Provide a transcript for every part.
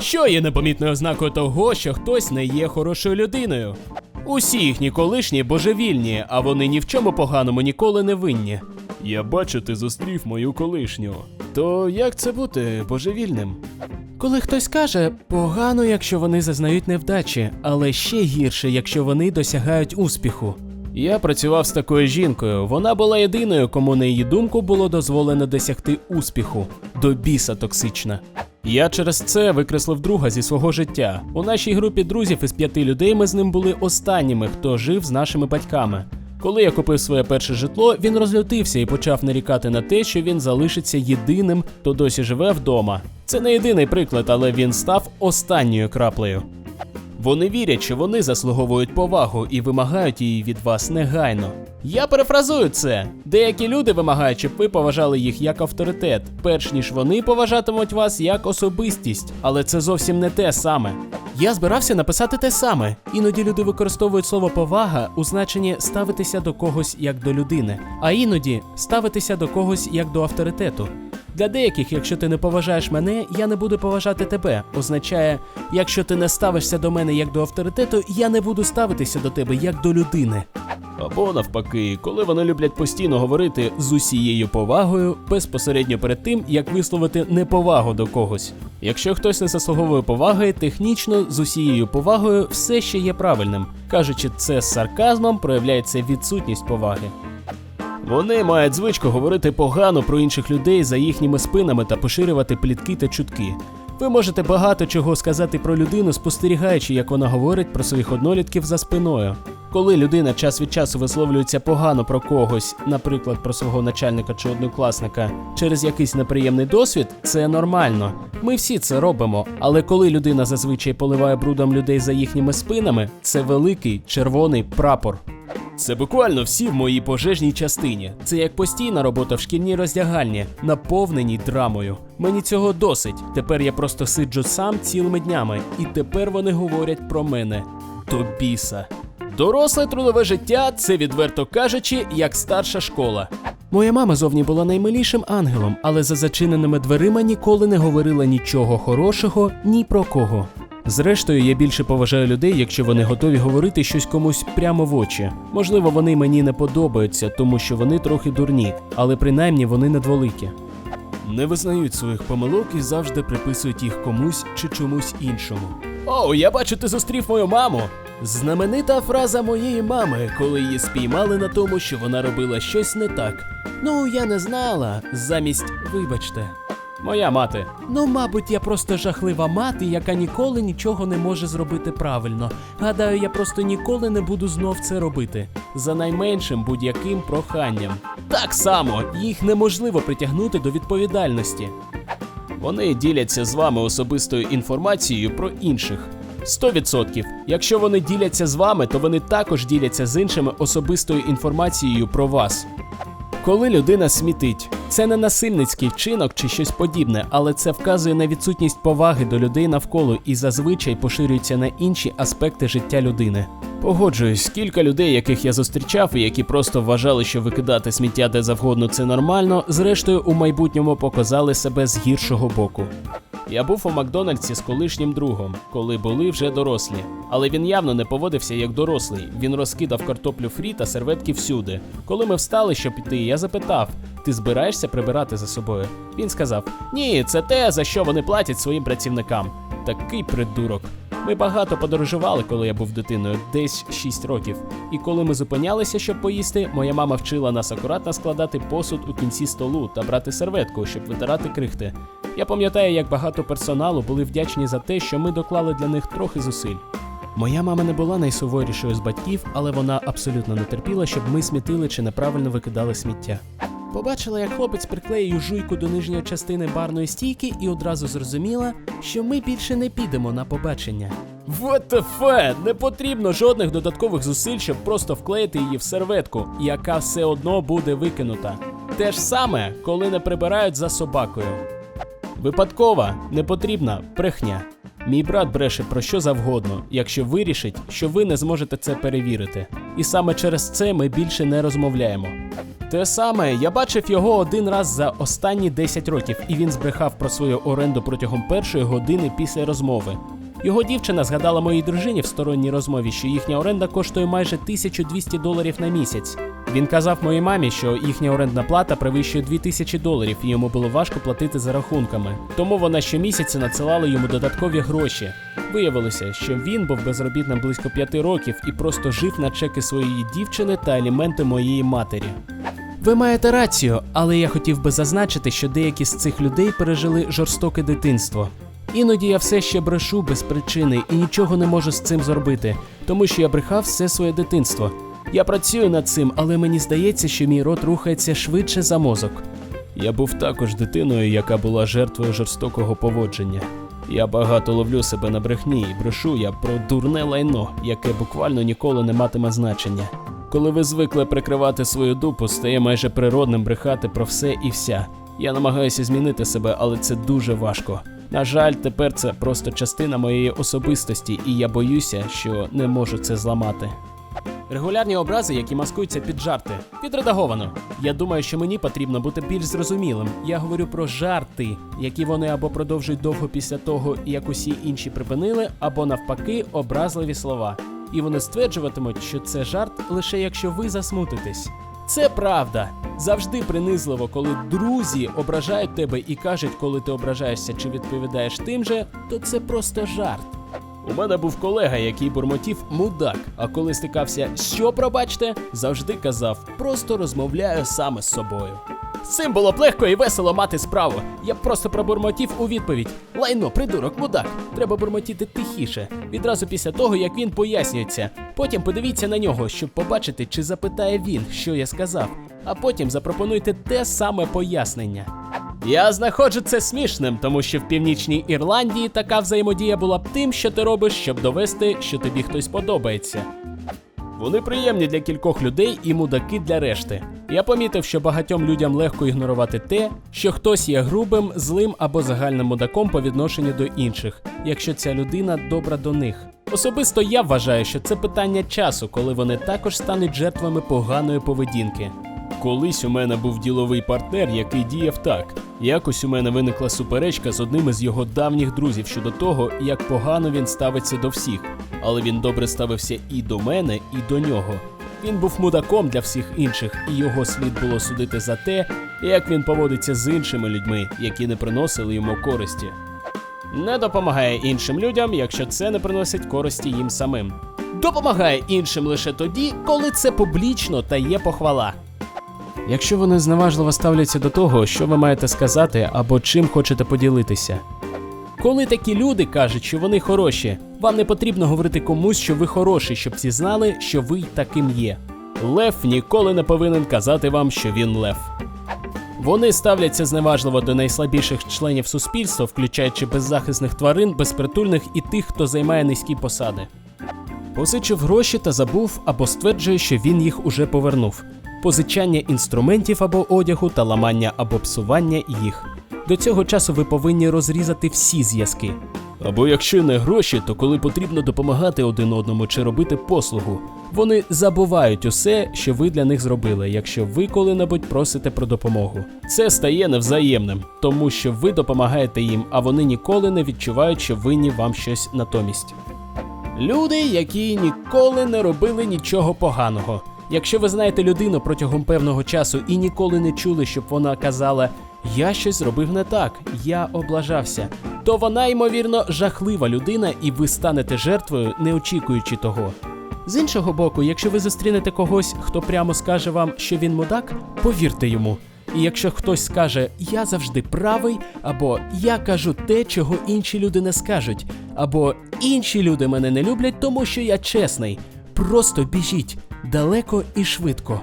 що є непомітною ознакою того, що хтось не є хорошою людиною. Усі їхні колишні божевільні, а вони ні в чому поганому ніколи не винні. Я бачу, ти зустрів мою колишню. То як це бути божевільним? Коли хтось каже, погано, якщо вони зазнають невдачі, але ще гірше, якщо вони досягають успіху. Я працював з такою жінкою. Вона була єдиною, кому на її думку було дозволено досягти успіху. До біса токсична. Я через це викреслив друга зі свого життя. У нашій групі друзів із п'яти людей ми з ним були останніми, хто жив з нашими батьками. Коли я купив своє перше житло, він розлютився і почав нарікати на те, що він залишиться єдиним, хто досі живе вдома. Це не єдиний приклад, але він став останньою краплею. Вони вірять, що вони заслуговують повагу і вимагають її від вас негайно. Я перефразую це. Деякі люди вимагають, щоб ви поважали їх як авторитет, перш ніж вони поважатимуть вас як особистість, але це зовсім не те саме. Я збирався написати те саме. Іноді люди використовують слово повага у значенні ставитися до когось як до людини, а іноді ставитися до когось як до авторитету. Для деяких, якщо ти не поважаєш мене, я не буду поважати тебе. Означає, якщо ти не ставишся до мене як до авторитету, я не буду ставитися до тебе як до людини. Або навпаки, коли вони люблять постійно говорити з усією повагою, безпосередньо перед тим, як висловити неповагу до когось. Якщо хтось не заслуговує поваги, технічно з усією повагою все ще є правильним. Кажучи це з сарказмом, проявляється відсутність поваги. Вони мають звичку говорити погано про інших людей за їхніми спинами та поширювати плітки та чутки. Ви можете багато чого сказати про людину, спостерігаючи, як вона говорить про своїх однолітків за спиною. Коли людина час від часу висловлюється погано про когось, наприклад, про свого начальника чи однокласника, через якийсь неприємний досвід, це нормально. Ми всі це робимо. Але коли людина зазвичай поливає брудом людей за їхніми спинами, це великий червоний прапор. Це буквально всі в моїй пожежній частині. Це як постійна робота в шкільній роздягальні, наповненій драмою. Мені цього досить. Тепер я просто сиджу сам цілими днями, і тепер вони говорять про мене. До біса. Доросле трудове життя це, відверто кажучи, як старша школа. Моя мама зовні була наймилішим ангелом, але за зачиненими дверима ніколи не говорила нічого хорошого ні про кого. Зрештою, я більше поважаю людей, якщо вони готові говорити щось комусь прямо в очі. Можливо, вони мені не подобаються, тому що вони трохи дурні, але принаймні вони недволикі. Не визнають своїх помилок і завжди приписують їх комусь чи чомусь іншому. О, я бачу, ти зустрів мою маму. Знаменита фраза моєї мами, коли її спіймали на тому, що вона робила щось не так. Ну, я не знала, замість вибачте. Моя мати. Ну, мабуть, я просто жахлива мати, яка ніколи нічого не може зробити правильно. Гадаю, я просто ніколи не буду знов це робити. За найменшим будь-яким проханням. Так само їх неможливо притягнути до відповідальності. Вони діляться з вами особистою інформацією про інших. 100%. Якщо вони діляться з вами, то вони також діляться з іншими особистою інформацією про вас. Коли людина смітить, це не насильницький вчинок чи щось подібне, але це вказує на відсутність поваги до людей навколо і зазвичай поширюється на інші аспекти життя людини. Погоджуюсь, кілька людей, яких я зустрічав, і які просто вважали, що викидати сміття де завгодно це нормально, зрештою у майбутньому показали себе з гіршого боку. Я був у Макдональдсі з колишнім другом, коли були вже дорослі. Але він явно не поводився як дорослий. Він розкидав картоплю фрі та серветки всюди. Коли ми встали, щоб піти, я запитав: ти збираєшся прибирати за собою? Він сказав: Ні, це те, за що вони платять своїм працівникам. Такий придурок. Ми багато подорожували, коли я був дитиною, десь 6 років. І коли ми зупинялися, щоб поїсти, моя мама вчила нас акуратно складати посуд у кінці столу та брати серветку, щоб витирати крихти. Я пам'ятаю, як багато персоналу були вдячні за те, що ми доклали для них трохи зусиль. Моя мама не була найсуворішою з батьків, але вона абсолютно не терпіла, щоб ми смітили чи неправильно викидали сміття. Побачила, як хлопець приклеїв жуйку до нижньої частини барної стійки і одразу зрозуміла, що ми більше не підемо на побачення. Fuck? Не потрібно жодних додаткових зусиль, щоб просто вклеїти її в серветку, яка все одно буде викинута. Те ж саме, коли не прибирають за собакою. Випадкова, непотрібна брехня. Мій брат бреше про що завгодно, якщо вирішить, що ви не зможете це перевірити. І саме через це ми більше не розмовляємо. Те саме, я бачив його один раз за останні 10 років, і він збрехав про свою оренду протягом першої години після розмови. Його дівчина згадала моїй дружині в сторонній розмові, що їхня оренда коштує майже 1200 доларів на місяць. Він казав моїй мамі, що їхня орендна плата перевищує 2000 доларів, і йому було важко платити за рахунками. Тому вона щомісяця надсилала йому додаткові гроші. Виявилося, що він був безробітним близько 5 років і просто жив на чеки своєї дівчини та аліменти моєї матері. Ви маєте рацію, але я хотів би зазначити, що деякі з цих людей пережили жорстоке дитинство. Іноді я все ще брешу без причини і нічого не можу з цим зробити, тому що я брехав все своє дитинство. Я працюю над цим, але мені здається, що мій рот рухається швидше за мозок. Я був також дитиною, яка була жертвою жорстокого поводження. Я багато ловлю себе на брехні і брешу я про дурне лайно, яке буквально ніколи не матиме значення. Коли ви звикли прикривати свою дупу, стає майже природним брехати про все і вся. Я намагаюся змінити себе, але це дуже важко. На жаль, тепер це просто частина моєї особистості, і я боюся, що не можу це зламати. Регулярні образи, які маскуються під жарти. Відредаговано. Я думаю, що мені потрібно бути більш зрозумілим. Я говорю про жарти, які вони або продовжують довго після того, як усі інші припинили, або навпаки, образливі слова. І вони стверджуватимуть, що це жарт лише якщо ви засмутитесь. Це правда. Завжди принизливо, коли друзі ображають тебе і кажуть, коли ти ображаєшся чи відповідаєш тим же, то це просто жарт. У мене був колега, який бурмотів мудак, а коли стикався, що пробачте, завжди казав, просто розмовляю саме з собою. З цим було б легко і весело мати справу. Я б просто пробурмотів у відповідь: Лайно, придурок, мудак. Треба бурмотіти тихіше, відразу після того, як він пояснюється. Потім подивіться на нього, щоб побачити, чи запитає він, що я сказав, а потім запропонуйте те саме пояснення. Я знаходжу це смішним, тому що в північній Ірландії така взаємодія була б тим, що ти робиш, щоб довести, що тобі хтось подобається. Вони приємні для кількох людей і мудаки для решти. Я помітив, що багатьом людям легко ігнорувати те, що хтось є грубим, злим або загальним мудаком по відношенню до інших, якщо ця людина добра до них. Особисто я вважаю, що це питання часу, коли вони також стануть жертвами поганої поведінки. Колись у мене був діловий партнер, який діяв так. Якось у мене виникла суперечка з одним із його давніх друзів щодо того, як погано він ставиться до всіх. Але він добре ставився і до мене, і до нього. Він був мудаком для всіх інших, і його слід було судити за те, як він поводиться з іншими людьми, які не приносили йому користі. Не допомагає іншим людям, якщо це не приносить користі їм самим. Допомагає іншим лише тоді, коли це публічно та є похвала. Якщо вони зневажливо ставляться до того, що ви маєте сказати або чим хочете поділитися. Коли такі люди кажуть, що вони хороші, вам не потрібно говорити комусь, що ви хороший, щоб всі знали, що ви таким є. Лев ніколи не повинен казати вам, що він лев. Вони ставляться зневажливо до найслабіших членів суспільства, включаючи беззахисних тварин, безпритульних і тих, хто займає низькі посади. Позичив гроші та забув або стверджує, що він їх уже повернув. Позичання інструментів або одягу та ламання або псування їх. До цього часу ви повинні розрізати всі зв'язки. Або якщо не гроші, то коли потрібно допомагати один одному чи робити послугу, вони забувають усе, що ви для них зробили, якщо ви коли-небудь просите про допомогу. Це стає невзаємним, тому що ви допомагаєте їм, а вони ніколи не відчувають, що винні вам щось натомість. Люди, які ніколи не робили нічого поганого. Якщо ви знаєте людину протягом певного часу і ніколи не чули, щоб вона казала Я щось зробив не так, я облажався, то вона, ймовірно, жахлива людина, і ви станете жертвою, не очікуючи того. З іншого боку, якщо ви зустрінете когось, хто прямо скаже вам, що він мудак, повірте йому. І якщо хтось скаже Я завжди правий, або Я кажу те, чого інші люди не скажуть, або інші люди мене не люблять, тому що я чесний. Просто біжіть далеко і швидко.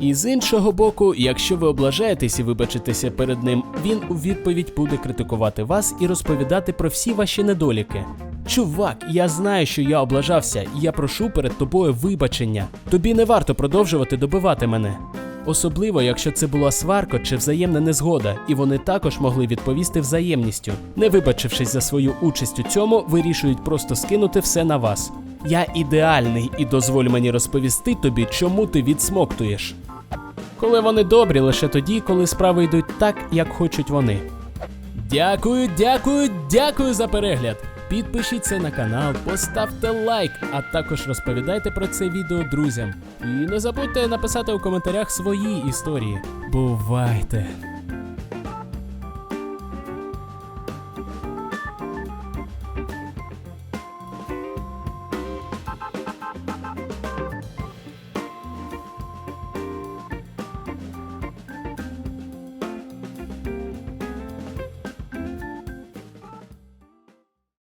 І з іншого боку, якщо ви облажаєтесь і вибачитеся перед ним, він у відповідь буде критикувати вас і розповідати про всі ваші недоліки. Чувак, я знаю, що я облажався, і я прошу перед тобою вибачення. Тобі не варто продовжувати добивати мене. Особливо, якщо це була сварка чи взаємна незгода, і вони також могли відповісти взаємністю. Не вибачившись за свою участь у цьому, вирішують просто скинути все на вас. Я ідеальний і дозволь мені розповісти тобі, чому ти відсмоктуєш. Коли вони добрі лише тоді, коли справи йдуть так, як хочуть вони. Дякую, дякую, дякую за перегляд. Підпишіться на канал, поставте лайк, а також розповідайте про це відео друзям. І не забудьте написати у коментарях свої історії. Бувайте!